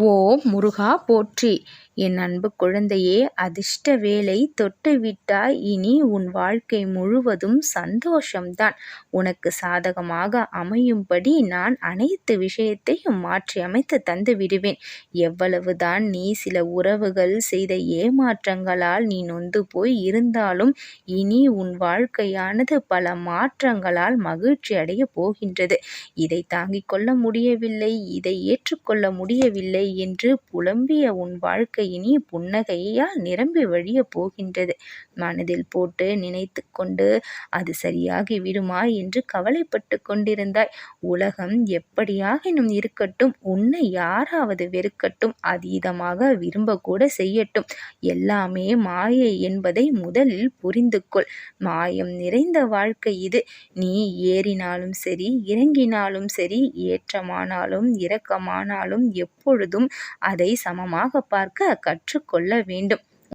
ஓ முருகா போற்றி! என் அன்பு குழந்தையே அதிர்ஷ்ட வேலை தொட்டு விட்டாய் இனி உன் வாழ்க்கை முழுவதும் சந்தோஷம்தான். உனக்கு சாதகமாக அமையும்படி நான் அனைத்து விஷயத்தையும் மாற்றி அமைத்து தந்து விடுவேன். எவ்வளவுதான் நீ சில உறவுகள் செய்த ஏமாற்றங்களால் நீ நொந்து போய் இருந்தாலும் இனி உன் வாழ்க்கையானது பல மாற்றங்களால் மகிழ்ச்சி அடையப் போகின்றது. இதை தாங்கிக் கொள்ள முடியவில்லை இதை ஏற்றுக்கொள்ள முடியவில்லை என்று புலம்பிய உன் வாழ்க்கை இனி புன்னகையால் நிரம்பி வழிய போகின்றது. மனதில் போட்டு நினைத்து கொண்டு அது சரியாகி விடுமா என்று கவலைப்பட்டு கொண்டிருந்தாய். உலகம் எப்படியாகினும் இருக்கட்டும் உன்னை யாராவது வெறுக்கட்டும் அதீதமாக விரும்பக்கூட செய்யட்டும் எல்லாமே மாயை என்பதை முதலில் புரிந்து கொள். மாயம் நிறைந்த வாழ்க்கை இது. நீ ஏறினாலும் சரி இறங்கினாலும் சரி ஏற்றமானாலும் இறக்கமானாலும் எப்பொழுதும் அதை சமமாகப் பார்க்க கற்றுக்கொள்ள வேண்டும்.